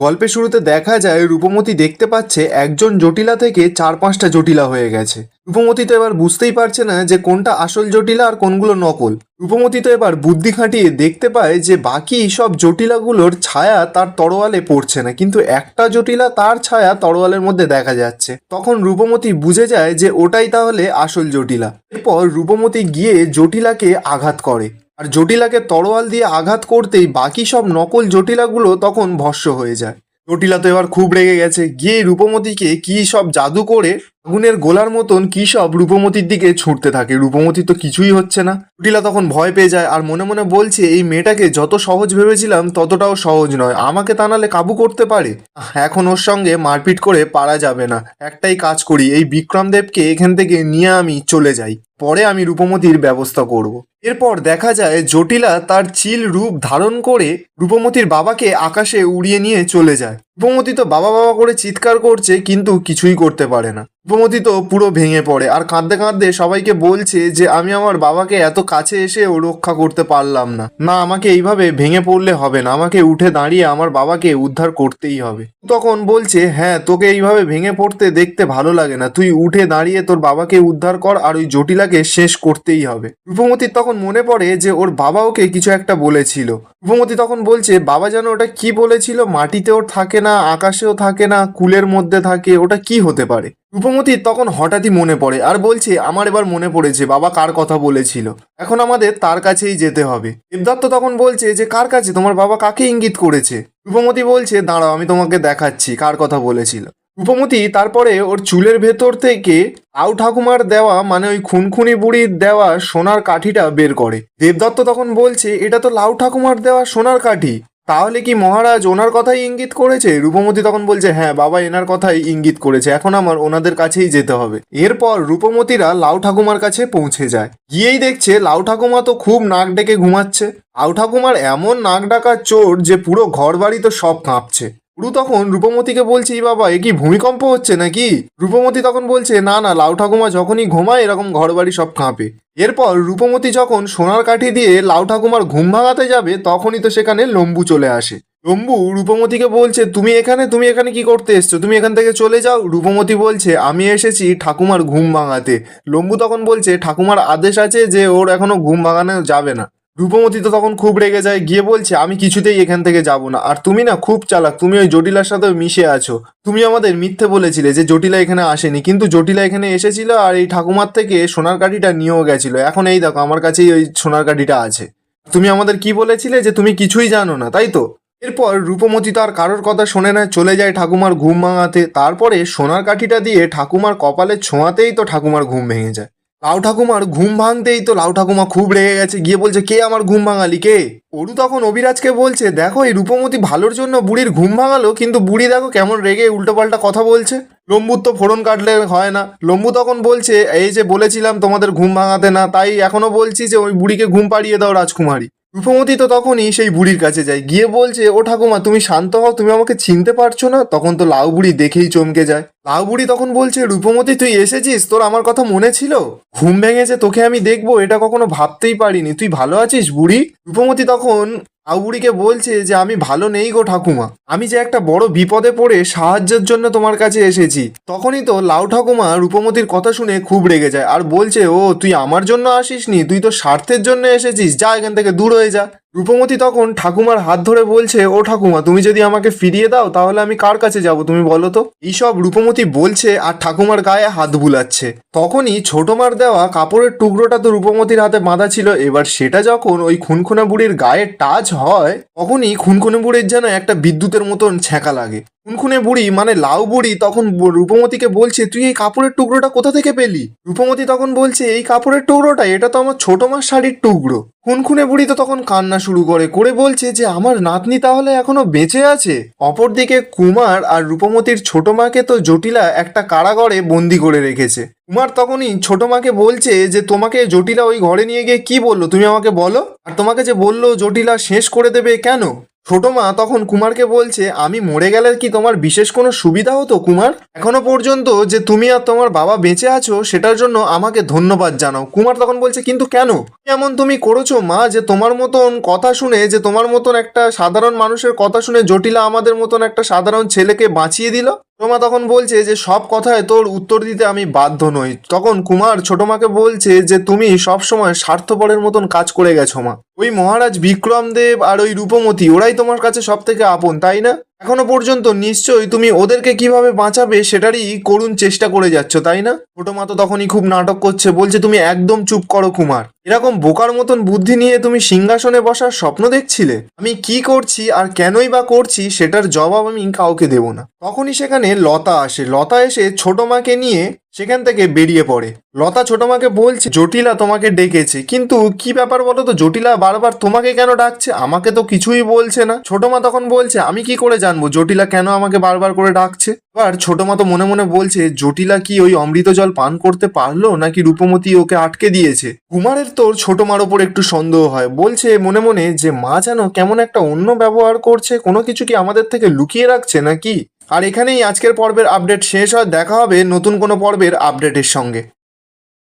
গল্পের শুরুতে দেখা যায় রূপমতি দেখতে পাচ্ছে একজন জটিলা থেকে চার পাঁচটা জটিলা হয়ে গেছে। রূপমতি তো এবার বুঝতেই পারছে না যে কোনটা আসল জটিলা আর কোনগুলো নকল। রূপমতি তো এবার বুদ্ধি খাটিয়ে দেখতে পায় যে বাকি সব জটিলাগুলোর ছায়া তার তরোয়ালে পড়ছে না, কিন্তু একটা জটিলা তার ছায়া তরোয়ালের মধ্যে দেখা যাচ্ছে। তখন রূপমতি বুঝে যায় যে ওটাই তাহলে আসল জটিলা। এরপর রূপমতি গিয়ে জটিলাকে আঘাত করে। আর জটিলাকে তরোয়াল দিয়ে আঘাত করতেই বাকি সব নকল জটিলাগুলো তখন ভস্য হয়ে যায়। জটিলা তো এবার খুব রেগে গেছে। গিয়ে রূপমতিকে কি সব জাদু করে আগুনের গোলার মতন কি সব রূপমতির দিকে ছুটতে থাকে? রূপমতি তো কিছুই হচ্ছে না। জটিলা তখন ভয় পেয়ে যায় আর মনে মনে বলছে, এই মেয়েটাকে যত সহজ ভেবেছিলাম, ততটাও সহজ নয়। আমাকে তা নাহলে কাবু করতে পারে? এখন ওর সঙ্গে মারপিট করে পারা যাবে না। একটাই কাজ করি, এই বিক্রম দেবকে এখান থেকে নিয়ে আমি চলে যাই। পরে আমি রূপমতির ব্যবস্থা করব। এরপর দেখা যায়, জটিলা তার চিল রূপ ধারণ করে রূপমতির বাবাকে আকাশে উড়িয়ে নিয়ে চলে যায়। রূপমতি তো বাবা বাবা করে চিৎকার করছে, কিন্তু কিছুই করতে পারে না। রূপমতি তো পুরো ভেঙে পড়ে, আর কাঁদতে কাঁদতে সবাইকে বলছে যে, আমি আমার বাবাকে এত কাছে এসেও রক্ষা করতে পারলাম না। না, আমাকে এইভাবে ভেঙে পড়লে হবে না। আমাকে উঠে দাঁড়িয়ে আমার বাবাকে উদ্ধার করতেই হবে। তখন বলছে হ্যাঁ তোকে এইভাবে ভেঙে পড়তে দেখতে ভালো লাগে না। তুই উঠে দাঁড়িয়ে তোর বাবাকে উদ্ধার কর, আর ওই জটিলাকে শেষ করতেই হবে। রূপমতির তখন মনে পড়ে যে, ওর বাবা ওকে কিছু একটা বলেছিল। রূপমতি তখন বলছে, বাবা যেন ওটা কি বলেছিল? মাটিতেও থাকে না, আকাশেও থাকে না, কুলের মধ্যে থাকে, ওটা কি হতে পারে? রূপমতির তখন হঠাৎই মনে পড়ে আর বলছে, আমার এবার মনে পড়েছে, বাবা কার কথা বলেছিল? এখন আমাদের তার কাছেই যেতে হবে। দেবদত্ত তখন বলছে যে, কার কাছে? তোমার বাবা কাকে ইঙ্গিত করেছে? রূপমতি বলছে, দাঁড়াও, আমি তোমাকে দেখাচ্ছি কার কথা বলেছিল। রূপমতি তারপরে ওর চুলের ভেতর থেকে আউ ঠাকুমার দেওয়া মানে ওই খুনখুনি বুড়ির দেওয়া সোনার কাঠিটা বের করে। দেবদত্ত তখন বলছে, এটা তো লাউ ঠাকুমার দেওয়া সোনার কাঠি। তাহলে কি মহারাজ ওনার কথাই ইঙ্গিত করেছে? রূপমতি তখন বলছে হ্যাঁ বাবা এনার কথাই ইঙ্গিত করেছে। এখন আমার ওনাদের কাছেই যেতে হবে। এরপর রূপমতিরা লাউ ঠাকুমার কাছে পৌঁছে যায়। গিয়েই দেখছে, লাউ ঠাকুমা তো খুব নাক ডেকে ঘুমাচ্ছে। লাউ ঠাকুমার এমন নাক ডাকা চোর যে পুরো ঘর বাড়ি তো সব কাঁপছে। পুরু তখন রূপমতিকে বলছে বাবা, এ কি ভূমিকম্প হচ্ছে নাকি? রূপমতি তখন বলছে, না না, লাউ ঠাকুমা যখনই ঘুমায়, এরকম ঘর বাড়ি সব কাঁপে। এরপর রূপমতি যখন সোনার কাঠি দিয়ে লাউ ঠাকুমার ঘুম ভাঙাতে যাবে, তখনই তো সেখানে লম্বু চলে আসে। লম্বু রূপমতিকে বলছে, তুমি এখানে তুমি এখানে কি করতে এসছো? তুমি এখান থেকে চলে যাও। রূপমতি বলছে, আমি এসেছি ঠাকুমার ঘুম ভাঙাতে। লম্বু তখন বলছে, ঠাকুমার আদেশ আছে যে ওর এখনও ঘুম ভাঙানো যাবে না। রূপমতি তো তখন খুব রেগে যায়, গিয়ে বলছে, আমি কিছুতেই এখান থেকে যাব না। আর তুমি না খুব চালাক, তুমি ওই জটিলার সাথে মিশে আছো। তুমি আমাদের মিথ্যে বলেছিলে যে জটিলা এখানে আসেনি, কিন্তু জটিলা এখানে এসেছিল আর এই ঠাকুমার থেকে সোনার কাঠিটা নিয়েও গেছিল। এখন এই দেখো, আমার কাছেই ওই সোনার কাঠিটা আছে। তুমি আমাদের কি বলেছিলে যে তুমি কিছুই জানো না, তাই তো? এরপর রূপমতি তো আর কারোর কথা শোনে না, চলে যায় ঠাকুমার ঘুম ভাঙাতে। তারপরে সোনার কাঠিটা দিয়ে ঠাকুমার কপালে ছোঁয়াতেই তো ঠাকুমার ঘুম ভেঙে যায়। লাউ ঠাকুমার ঘুম ভাঙতেই তো লাউ ঠাকুমা খুব রেগে গেছে। গিয়ে বলছে, কে আমার ঘুম ভাঙালি? কে? অরু তখন অবিরাজকে বলছে, দেখো, এই রূপমতি ভালোর জন্য বুড়ির ঘুম ভাঙালো, কিন্তু বুড়ি দেখো কেমন রেগে উল্টোপাল্টা কথা বলছে। লম্বুর তো ফোড়ন কাটলে হয় না। লম্বু তখন বলছে, এই যে বলেছিলাম তোমাদের ঘুম ভাঙাতে না, তাই এখনও বলছি যে ওই বুড়িকে ঘুম পাড়িয়ে দাও রাজকুমারী। রূপমতি তো তখনই সেই বুড়ির কাছে যায়। গিয়ে বলছে, ও ঠাকুমা, তুমি শান্ত হও, তুমি আমাকে চিনতে পারছ না? তখন তো লাউ বুড়ি দেখেই চমকে যায়। লাউ বুড়ি তখন বলছে, রূপমতি, তুই এসেছিস? তোর আমার কথা মনে ছিল? ঘুম ভেঙেছে, তোকে আমি দেখব, এটা কখনো ভাবতেই পারিনি। তুই ভালো আছিস, বুড়ি? রূপমতি তখন লাউ বুড়িকে বলছে যে, আমি ভালো নেই গো ঠাকুমা। আমি যে একটা বড় বিপদে পড়ে সাহায্যের জন্য তোমার কাছে এসেছি। তখনই তো লাউ ঠাকুমা রূপমতির কথা শুনে খুব রেগে যায় আর বলছে, ও, তুই আমার জন্য আসিস নি তুই তো স্বার্থের জন্য এসেছিস। যা এখান থেকে দূর হয়ে যা। রূপমতি তখন ঠাকুমার হাত ধরে বলছে, ও ঠাকুমা, তুমি যদি আমাকে ফিরিয়ে দাও, তাহলে আমি কার কাছে যাব তুমি বলো তো? এইসব রূপমতি বলছে আর ঠাকুমার গায়ে হাত বুলাচ্ছে। তখনই ছোটমার দেওয়া কাপড়ের টুকরোটা তো রূপমতির হাতে বাঁধা ছিল। এবার সেটা যখন ওই খুনখুনা বুড়ির গায়ে টাচ হয়, তখনই খুনখুনে বুড়ির যেন একটা বিদ্যুতের মতন ছ্যাঁকা লাগে। খুনখুনে বুড়ি মানে লাউ বুড়ি, তখন রূপমতিকে বলছে, তুই এই কাপড়ের টুকরোটা কোথা থেকে পেলি? রূপমতি তখন বলছে, এই কাপড়ের টুকরোটা, এটা তো আমার ছোট মার শাড়ির টুকরো। খুনখুনে বুড়ি তো তখন কান্না শুরু করে করে বলছে যে, আমার নাতনি তাহলে এখনও বেঁচে আছে? অপরদিকে কুমার আর রূপমতির ছোট মাকে তো জটিলা একটা কারাগরে বন্দি করে রেখেছে। কুমার তখনই ছোট মাকে বলছে যে, তোমাকে জটিলা ওই ঘরে নিয়ে গিয়ে কি বলল? তুমি আমাকে বলো? আর তোমাকে যে বলল, জটিলা শেষ করে দেবে কেন? ছোট মা তখন কুমারকে বলছে, আমি মরে গেলে কি তোমার বিশেষ কোনো সুবিধা হতো কুমার? এখনও পর্যন্ত যে তুমি আর তোমার বাবা বেঁচে আছো, সেটার জন্য আমাকে ধন্যবাদ জানাও। কুমার তখন বলছে, কিন্তু কেন? এমন তুমি করেছ, মা, যে তোমার মতন কথা শুনে, যে তোমার মতন একটা সাধারণ মানুষের কথা শুনে জটিলা আমাদের মতন একটা সাধারণ ছেলেকে বাঁচিয়ে দিল? ছোটমা তখন বলছে, যে সব কথায় তোর উত্তর দিতে আমি বাধ্য নই। তখন কুমার ছোটমাকে বলছে, যে তুমি সবসময় স্বার্থপরের মতন কাজ করে গেছো, মা। ওই মহারাজ বিক্রমদেব আর ওই রূপমতি, ওরাই তোমার কাছে সব থেকে আপন, তাই না? এখনও পর্যন্ত নিশ্চয়ই তুমি ওদেরকে কীভাবে বাঁচাবে সেটারই করুণ চেষ্টা করে যাচ্ছ, তাই না? ছোট মা তো তখনই খুব নাটক করছে, বলছে তুমি একদম চুপ করো কুমার। এরকম বোকার মতন বুদ্ধি নিয়ে তুমি সিংহাসনে বসার স্বপ্ন দেখছিলে? আমি কি করছি আর কেনই বা করছি সেটার জবাব আমি কাউকে দেব না। তখনই সেখানে লতা আসে। লতা এসে ছোট মাকে নিয়ে সেখান থেকে বেরিয়ে পড়ে। লতা ছোট মাকে বলছে, জটিলা তোমাকে ডেকেছে। কিন্তু কি ব্যাপার বলো তো, জটিলা বারবার তোমাকে কেন ডাকছে? আমাকে তো কিছুই বলছে না। ছোট মা তখন বলছে, আমি কি করে জানব জটিলা কেন আমাকে বারবার করে ডাকছে? এবার ছোট মা তো মনে মনে বলছে, জটিলা কি ওই অমৃত জল পান করতে পারল নাকি রূপমতি ওকে আটকে দিয়েছে? কুমারের তোর ছোট মার ওপর একটু সন্দেহ হয়। বলছে মনে মনে যে, মা যেন কেমন একটা অন্য ব্যবহার করছে, কোনো কিছু কি আমাদের থেকে লুকিয়ে রাখছে নাকি? আর এখানেই আজকের পর্বের আপডেট শেষ হয়, দেখা হবে নতুন কোনো পর্বের আপডেটের সঙ্গে।